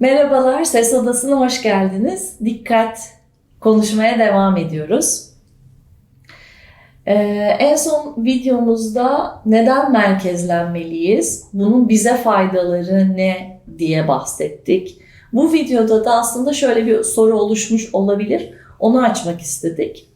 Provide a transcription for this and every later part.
Merhabalar, Ses Odası'na hoş geldiniz. Dikkat, konuşmaya devam ediyoruz. Ee, en son videomuzda neden merkezlenmeliyiz, bunun bize faydaları ne diye bahsettik. Bu videoda da aslında şöyle bir soru oluşmuş olabilir, onu açmak istedik.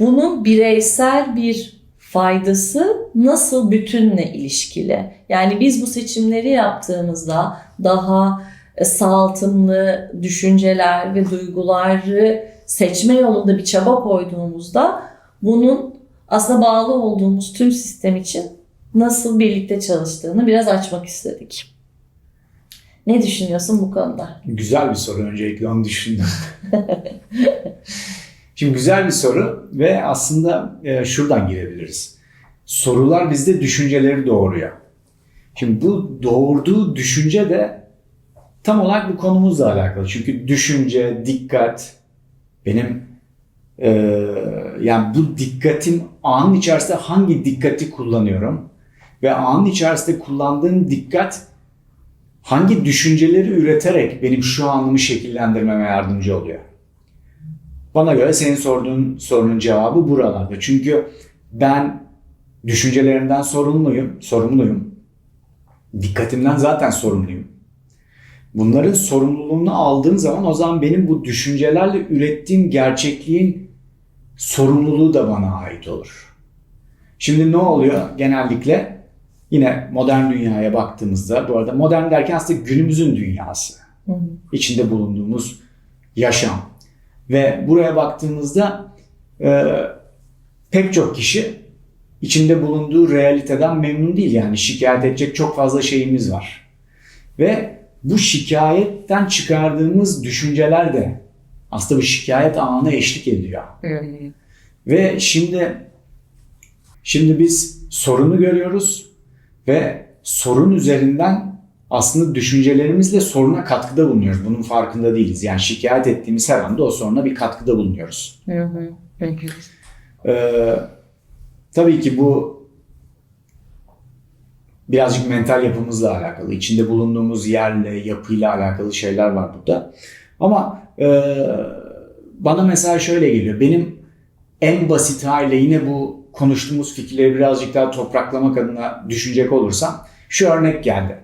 Bunun bireysel bir faydası nasıl bütünle ilişkili? Yani biz bu seçimleri yaptığımızda daha e, sağaltımlı düşünceler ve duyguları seçme yolunda bir çaba koyduğumuzda bunun aslında bağlı olduğumuz tüm sistem için nasıl birlikte çalıştığını biraz açmak istedik. Ne düşünüyorsun bu konuda? Güzel bir soru öncelikle onu düşündüm. Şimdi güzel bir soru ve aslında e, şuradan girebiliriz. Sorular bizde düşünceleri doğuruyor. Şimdi bu doğurduğu düşünce de tam olarak bu konumuzla alakalı. Çünkü düşünce, dikkat benim e, yani bu dikkatim anın içerisinde hangi dikkati kullanıyorum ve anın içerisinde kullandığım dikkat hangi düşünceleri üreterek benim şu anımı şekillendirmeme yardımcı oluyor. Bana göre senin sorduğun sorunun cevabı buralarda. Çünkü ben düşüncelerimden sorumluyum, sorumluyum. Dikkatimden zaten sorumluyum. Bunların sorumluluğunu aldığım zaman o zaman benim bu düşüncelerle ürettiğim gerçekliğin sorumluluğu da bana ait olur. Şimdi ne oluyor genellikle? Yine modern dünyaya baktığımızda, bu arada modern derken aslında günümüzün dünyası. Hı hı. içinde bulunduğumuz yaşam. Ve buraya baktığımızda e, pek çok kişi içinde bulunduğu realiteden memnun değil. Yani şikayet edecek çok fazla şeyimiz var. Ve bu şikayetten çıkardığımız düşünceler de aslında bu şikayet anına eşlik ediyor. Ve şimdi şimdi biz sorunu görüyoruz ve sorun üzerinden aslında düşüncelerimizle soruna katkıda bulunuyoruz. Bunun farkında değiliz. Yani şikayet ettiğimiz her anda o soruna bir katkıda bulunuyoruz. Hı. Peki. Ee, tabii ki bu birazcık mental yapımızla alakalı, içinde bulunduğumuz yerle, yapıyla alakalı şeyler var burada. Ama e, bana mesela şöyle geliyor. Benim en basit haliyle yine bu konuştuğumuz fikirleri birazcık daha topraklamak adına düşünecek olursam şu örnek geldi.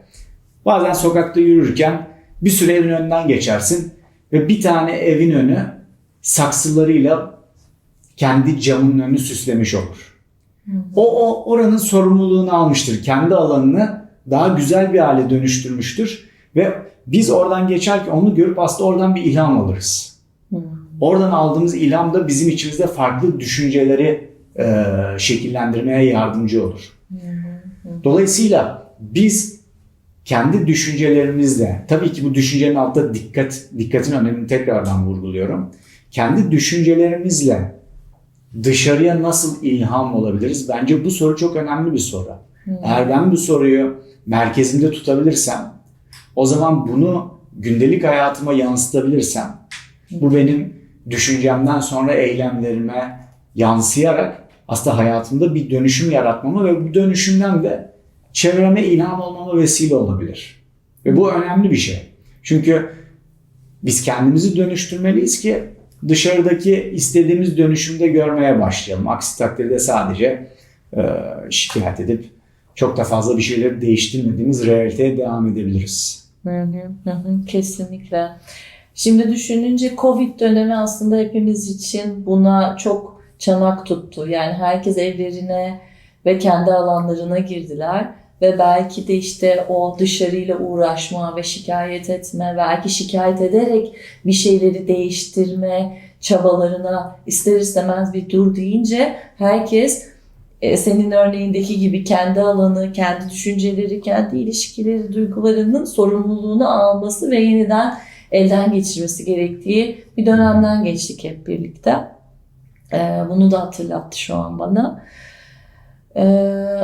Bazen sokakta yürürken bir süre evin önünden geçersin ve bir tane evin önü saksılarıyla kendi camının önünü süslemiş olur. O, o oranın sorumluluğunu almıştır. Kendi alanını daha güzel bir hale dönüştürmüştür ve biz oradan geçerken onu görüp aslında oradan bir ilham alırız. Hı. Oradan aldığımız ilham da bizim içimizde farklı düşünceleri e, şekillendirmeye yardımcı olur. Dolayısıyla biz kendi düşüncelerimizle, tabii ki bu düşüncenin altında dikkat, dikkatin önemini tekrardan vurguluyorum. Kendi düşüncelerimizle dışarıya nasıl ilham olabiliriz? Bence bu soru çok önemli bir soru. Eğer ben bu soruyu merkezimde tutabilirsem, o zaman bunu gündelik hayatıma yansıtabilirsem, bu benim düşüncemden sonra eylemlerime yansıyarak aslında hayatımda bir dönüşüm yaratmama ve bu dönüşümden de çevreme ilham olmama vesile olabilir. Ve bu önemli bir şey. Çünkü biz kendimizi dönüştürmeliyiz ki dışarıdaki istediğimiz dönüşümde görmeye başlayalım. Aksi takdirde sadece e, şikayet edip çok da fazla bir şeyleri değiştirmediğimiz realiteye devam edebiliriz. Kesinlikle. Şimdi düşününce Covid dönemi aslında hepimiz için buna çok çanak tuttu. Yani herkes evlerine ve kendi alanlarına girdiler ve belki de işte o dışarıyla uğraşma ve şikayet etme, belki şikayet ederek bir şeyleri değiştirme çabalarına ister istemez bir dur deyince herkes e, senin örneğindeki gibi kendi alanı, kendi düşünceleri, kendi ilişkileri, duygularının sorumluluğunu alması ve yeniden elden geçirmesi gerektiği bir dönemden geçtik hep birlikte. E, bunu da hatırlattı şu an bana. E,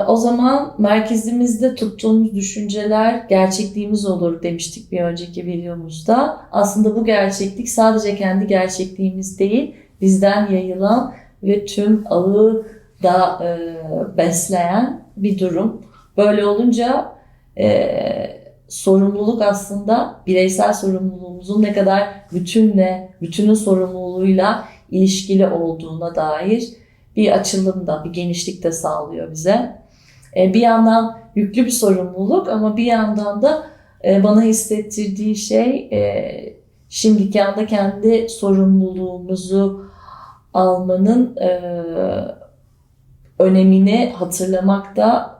o zaman merkezimizde tuttuğumuz düşünceler gerçekliğimiz olur demiştik bir önceki videomuzda. Aslında bu gerçeklik sadece kendi gerçekliğimiz değil, bizden yayılan ve tüm ağı da e, besleyen bir durum. Böyle olunca e, sorumluluk aslında bireysel sorumluluğumuzun ne kadar bütünle, bütünün sorumluluğuyla ilişkili olduğuna dair bir açılım da, bir genişlik de sağlıyor bize. E, bir yandan yüklü bir sorumluluk ama bir yandan da e, bana hissettirdiği şey e, şimdiki anda kendi sorumluluğumuzu almanın önemini hatırlamak da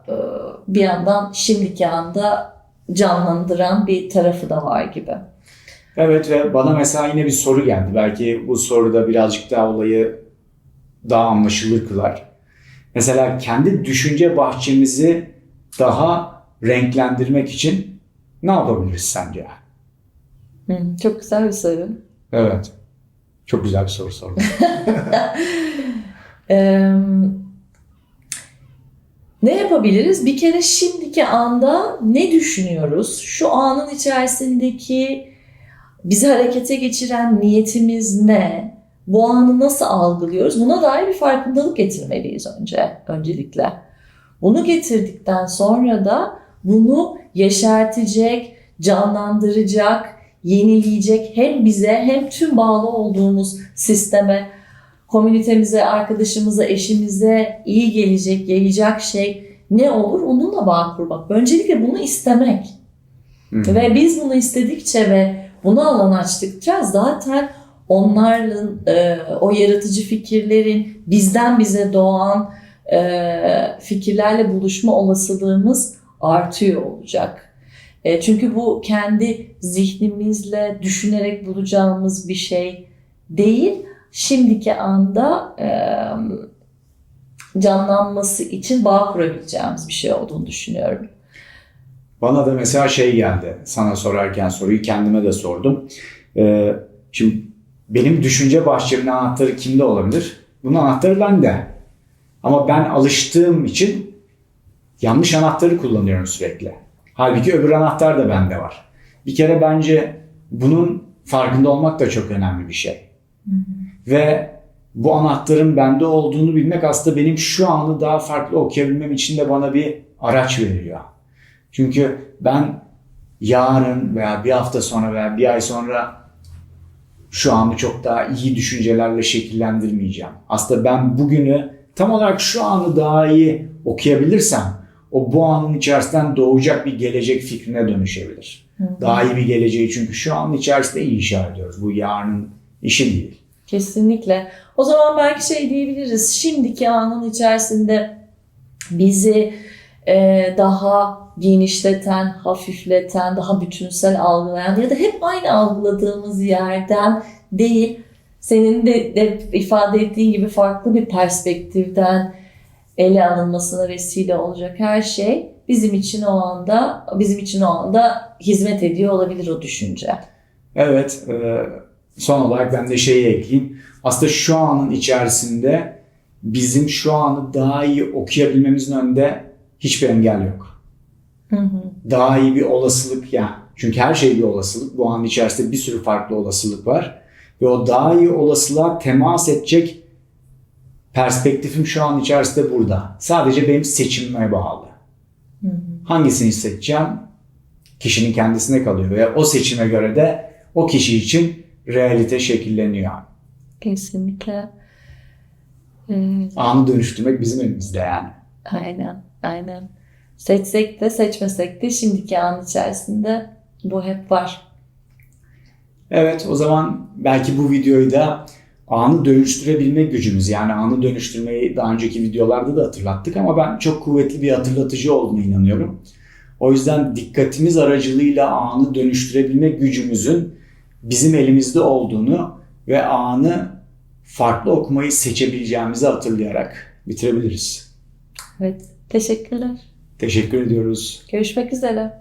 bir yandan şimdiki anda canlandıran bir tarafı da var gibi. Evet ve bana mesela yine bir soru geldi. Belki bu soruda birazcık daha olayı daha anlaşılır kılar. Mesela kendi düşünce bahçemizi daha renklendirmek için ne yapabiliriz sence? Çok güzel bir soru. Evet. Çok güzel bir soru sordun. Ee, ne yapabiliriz? Bir kere şimdiki anda ne düşünüyoruz? Şu anın içerisindeki bizi harekete geçiren niyetimiz ne? Bu anı nasıl algılıyoruz? Buna dair bir farkındalık getirmeliyiz önce, öncelikle. Bunu getirdikten sonra da bunu yeşertecek, canlandıracak, yenileyecek hem bize hem tüm bağlı olduğumuz sisteme, komünitemize, arkadaşımıza, eşimize iyi gelecek, yayacak şey ne olur onunla bağ kurmak. Öncelikle bunu istemek. Hı. Ve biz bunu istedikçe ve buna alan açtıkça zaten onların e, o yaratıcı fikirlerin bizden bize doğan e, fikirlerle buluşma olasılığımız artıyor olacak. E, çünkü bu kendi zihnimizle düşünerek bulacağımız bir şey değil. Şimdiki anda e, canlanması için bağ kurabileceğimiz bir şey olduğunu düşünüyorum. Bana da mesela şey geldi. Sana sorarken soruyu kendime de sordum. Ee, şimdi benim düşünce bahçemin anahtarı kimde olabilir? Bunun anahtarı bende. Ama ben alıştığım için yanlış anahtarı kullanıyorum sürekli. Halbuki öbür anahtar da bende var. Bir kere bence bunun farkında olmak da çok önemli bir şey. Ve bu anahtarın bende olduğunu bilmek aslında benim şu anı daha farklı okuyabilmem için de bana bir araç veriyor. Çünkü ben yarın veya bir hafta sonra veya bir ay sonra şu anı çok daha iyi düşüncelerle şekillendirmeyeceğim. Aslında ben bugünü tam olarak şu anı daha iyi okuyabilirsem o bu anın içerisinden doğacak bir gelecek fikrine dönüşebilir. Daha iyi bir geleceği çünkü şu anın içerisinde inşa ediyoruz. Bu yarının işi değil. Kesinlikle. O zaman belki şey diyebiliriz. Şimdiki anın içerisinde bizi e, daha genişleten, hafifleten, daha bütünsel algılayan ya da hep aynı algıladığımız yerden değil, senin de, de ifade ettiğin gibi farklı bir perspektiften ele alınmasına vesile olacak her şey bizim için o anda bizim için o anda hizmet ediyor olabilir o düşünce. Evet, e, son olarak ben de şeyi ekleyeyim. Aslında şu anın içerisinde bizim şu anı daha iyi okuyabilmemizin önünde hiçbir engel yok. Hı hı. Daha iyi bir olasılık yani. Çünkü her şey bir olasılık. Bu anın içerisinde bir sürü farklı olasılık var. Ve o daha iyi olasılığa temas edecek perspektifim şu an içerisinde burada. Sadece benim seçimime bağlı. Hı hı. Hangisini seçeceğim? Kişinin kendisine kalıyor. Ve o seçime göre de o kişi için realite şekilleniyor. Kesinlikle. Ee, Anı dönüştürmek bizim elimizde yani. Aynen, aynen. Seçsek de seçmesek de şimdiki an içerisinde bu hep var. Evet o zaman belki bu videoyu da anı dönüştürebilme gücümüz yani anı dönüştürmeyi daha önceki videolarda da hatırlattık ama ben çok kuvvetli bir hatırlatıcı olduğuna inanıyorum. O yüzden dikkatimiz aracılığıyla anı dönüştürebilme gücümüzün bizim elimizde olduğunu ve anı farklı okumayı seçebileceğimizi hatırlayarak bitirebiliriz. Evet, teşekkürler. Teşekkür ediyoruz. Görüşmek üzere.